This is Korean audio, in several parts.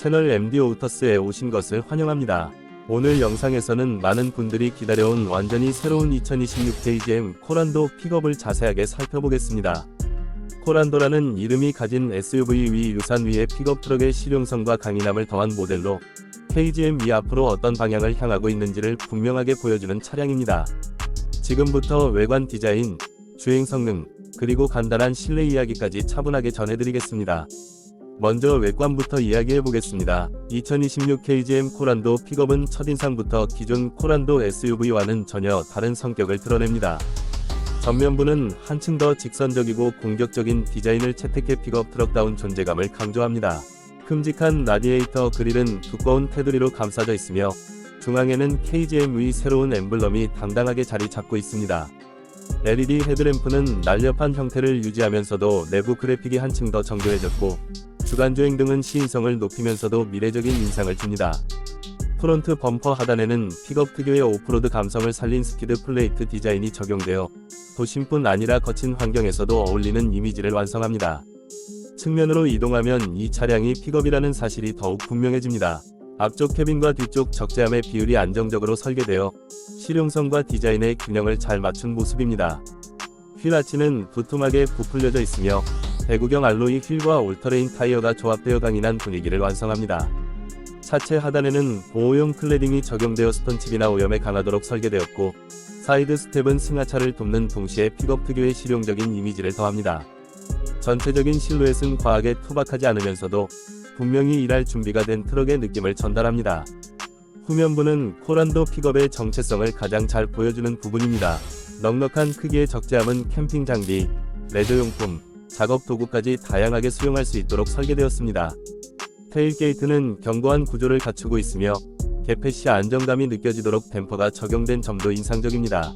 채널 MD 오터스에 오신 것을 환영합니다. 오늘 영상에서는 많은 분들이 기다려온 완전히 새로운 2026 KGM 코란도 픽업을 자세하게 살펴보겠습니다. 코란도라는 이름이 가진 SUV 위 유산 위의 픽업 트럭의 실용성과 강인함을 더한 모델로 KGM이 앞으로 어떤 방향을 향하고 있는지를 분명하게 보여주는 차량입니다. 지금부터 외관 디자인, 주행 성능, 그리고 간단한 실내 이야기까지 차분하게 전해드리겠습니다. 먼저 외관부터 이야기해 보겠습니다. 2026 KGM 코란도 픽업은 첫인상부터 기존 코란도 SUV와는 전혀 다른 성격을 드러냅니다. 전면부는 한층 더 직선적이고 공격적인 디자인을 채택해 픽업 트럭다운 존재감을 강조합니다. 큼직한 라디에이터 그릴은 두꺼운 테두리로 감싸져 있으며 중앙에는 KGM의 새로운 엠블럼이 당당하게 자리 잡고 있습니다. LED 헤드램프는 날렵한 형태를 유지하면서도 내부 그래픽이 한층 더 정교해졌고 주간주행 등은 시인성을 높이면서도 미래적인 인상을 줍니다. 프론트 범퍼 하단에는 픽업 특유의 오프로드 감성을 살린 스키드 플레이트 디자인이 적용되어 도심뿐 아니라 거친 환경에서도 어울리는 이미지를 완성합니다. 측면으로 이동하면 이 차량이 픽업이라는 사실이 더욱 분명해집니다. 앞쪽 캐빈과 뒤쪽 적재함의 비율이 안정적으로 설계되어 실용성과 디자인의 균형을 잘 맞춘 모습입니다. 휠 아치는 두툼하게 부풀려져 있으며 배구경 알로이 휠과 올터레인 타이어가 조합되어 강인한 분위기를 완성합니다. 차체 하단에는 보호용 클레딩이 적용되어 스톤칩이나 오염에 강하도록 설계되었고 사이드 스텝은 승하차를 돕는 동시에 픽업 특유의 실용적인 이미지를 더합니다. 전체적인 실루엣은 과하게 투박하지 않으면서도 분명히 일할 준비가 된 트럭의 느낌을 전달합니다. 후면부는 코란도 픽업의 정체성을 가장 잘 보여주는 부분입니다. 넉넉한 크기의 적재함은 캠핑 장비, 레저 용품, 작업 도구까지 다양하게 수용할 수 있도록 설계되었습니다. 테일 게이트는 견고한 구조를 갖추고 있으며 개폐 시 안정감이 느껴지도록 댐퍼가 적용된 점도 인상적입니다.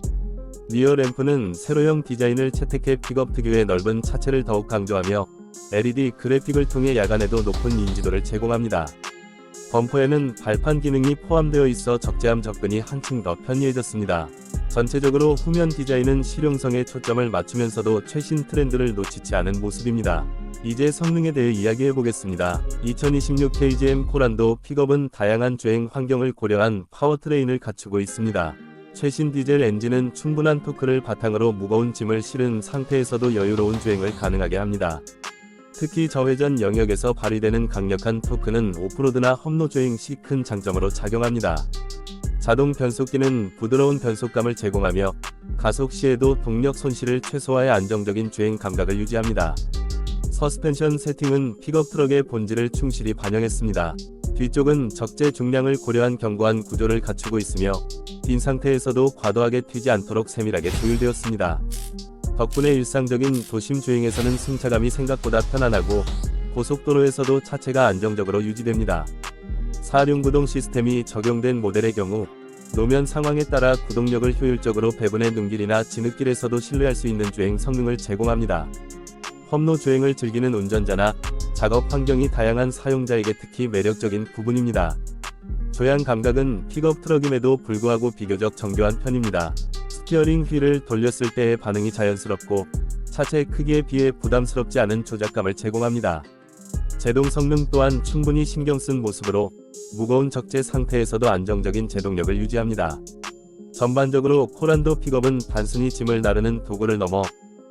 리어 램프는 세로형 디자인을 채택해 픽업 특유의 넓은 차체를 더욱 강조하며 LED 그래픽을 통해 야간에도 높은 인지도를 제공합니다. 범퍼에는 발판 기능이 포함되어 있어 적재함 접근이 한층 더 편리해졌습니다. 전체적으로 후면 디자인은 실용성에 초점을 맞추면서도 최신 트렌드를 놓치지 않은 모습입니다. 이제 성능에 대해 이야기해 보겠습니다. 2026 KGM 코란도 픽업은 다양한 주행 환경을 고려한 파워트레인을 갖추고 있습니다. 최신 디젤 엔진은 충분한 토크를 바탕으로 무거운 짐을 실은 상태에서도 여유로운 주행을 가능하게 합니다. 특히 저회전 영역에서 발휘되는 강력한 토크는 오프로드나 험로 주행 시 큰 장점으로 작용합니다. 자동 변속기는 부드러운 변속감을 제공하며 가속 시에도 동력 손실을 최소화해 안정적인 주행 감각을 유지합니다. 서스펜션 세팅은 픽업 트럭의 본질을 충실히 반영했습니다. 뒤쪽은 적재 중량을 고려한 견고한 구조를 갖추고 있으며 빈 상태에서도 과도하게 튀지 않도록 세밀하게 조율되었습니다. 덕분에 일상적인 도심 주행에서는 승차감이 생각보다 편안하고 고속도로에서도 차체가 안정적으로 유지됩니다. 사륜 구동 시스템이 적용된 모델의 경우 노면 상황에 따라 구동력을 효율적으로 배분해 눈길이나 진흙길에서도 신뢰할 수 있는 주행 성능을 제공합니다. 험로 주행을 즐기는 운전자나 작업 환경이 다양한 사용자에게 특히 매력적인 부분입니다. 조향 감각은 픽업 트럭임에도 불구하고 비교적 정교한 편입니다. 스티어링 휠을 돌렸을 때의 반응이 자연스럽고 차체 크기에 비해 부담스럽지 않은 조작감을 제공합니다. 제동 성능 또한 충분히 신경 쓴 모습으로 무거운 적재 상태에서도 안정적인 제동력을 유지합니다. 전반적으로 코란도 픽업은 단순히 짐을 나르는 도구를 넘어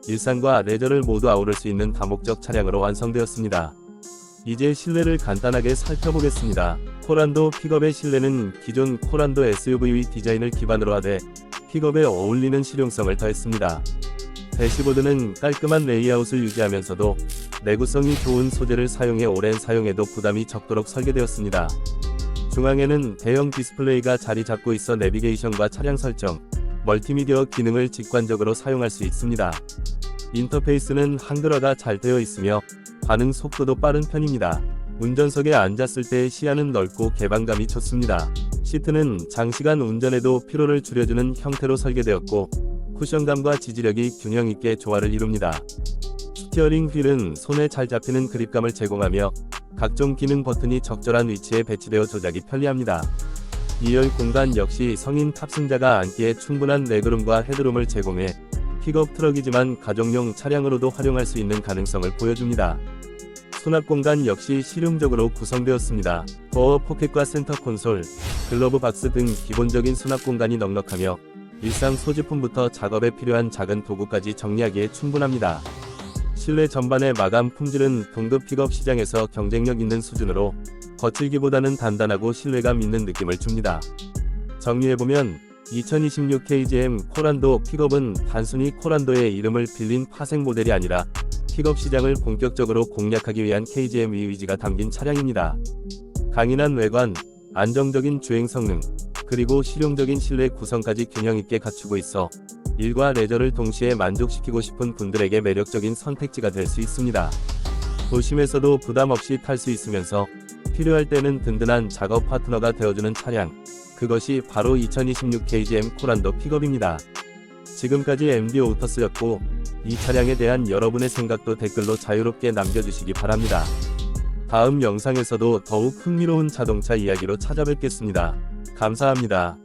일상과 레저를 모두 아우를 수 있는 다목적 차량으로 완성되었습니다. 이제 실내를 간단하게 살펴보겠습니다. 코란도 픽업의 실내는 기존 코란도 SUV 디자인을 기반으로 하되 픽업에 어울리는 실용성을 더했습니다. 대시보드는 깔끔한 레이아웃을 유지하면서도 내구성이 좋은 소재를 사용해 오랜 사용에도 부담이 적도록 설계되었습니다. 중앙에는 대형 디스플레이가 자리 잡고 있어 내비게이션과 차량 설정, 멀티미디어 기능을 직관적으로 사용할 수 있습니다. 인터페이스는 한글화가 잘 되어 있으며 반응 속도도 빠른 편입니다. 운전석에 앉았을 때 시야는 넓고 개방감이 좋습니다. 시트는 장시간 운전에도 피로를 줄여주는 형태로 설계되었고 쿠션감과 지지력이 균형 있게 조화를 이룹니다. 스티어링 휠은 손에 잘 잡히는 그립감을 제공하며 각종 기능 버튼이 적절한 위치에 배치되어 조작이 편리합니다. 2열 공간 역시 성인 탑승자가 앉기에 충분한 레그룸과 헤드룸을 제공해 픽업 트럭이지만 가정용 차량으로도 활용할 수 있는 가능성을 보여줍니다. 수납 공간 역시 실용적으로 구성되었습니다. 도어 포켓과 센터 콘솔, 글러브 박스 등 기본적인 수납 공간이 넉넉하며 일상 소지품부터 작업에 필요한 작은 도구까지 정리하기에 충분합니다. 실내 전반의 마감 품질은 동급 픽업 시장에서 경쟁력 있는 수준으로 거칠기보다는 단단하고 신뢰감 있는 느낌을 줍니다. 정리해보면 2026 KGM 코란도 픽업은 단순히 코란도의 이름을 빌린 파생 모델이 아니라 픽업 시장을 본격적으로 공략하기 위한 KGM의 의지가 담긴 차량입니다. 강인한 외관, 안정적인 주행 성능, 그리고 실용적인 실내 구성까지 균형 있게 갖추고 있어 일과 레저를 동시에 만족시키고 싶은 분들에게 매력적인 선택지가 될 수 있습니다. 도심에서도 부담 없이 탈 수 있으면서 필요할 때는 든든한 작업 파트너가 되어주는 차량. 그것이 바로 2026 KGM 코란도 픽업입니다. 지금까지 MD 오터스였고 이 차량에 대한 여러분의 생각도 댓글로 자유롭게 남겨주시기 바랍니다. 다음 영상에서도 더욱 흥미로운 자동차 이야기로 찾아뵙겠습니다. 감사합니다.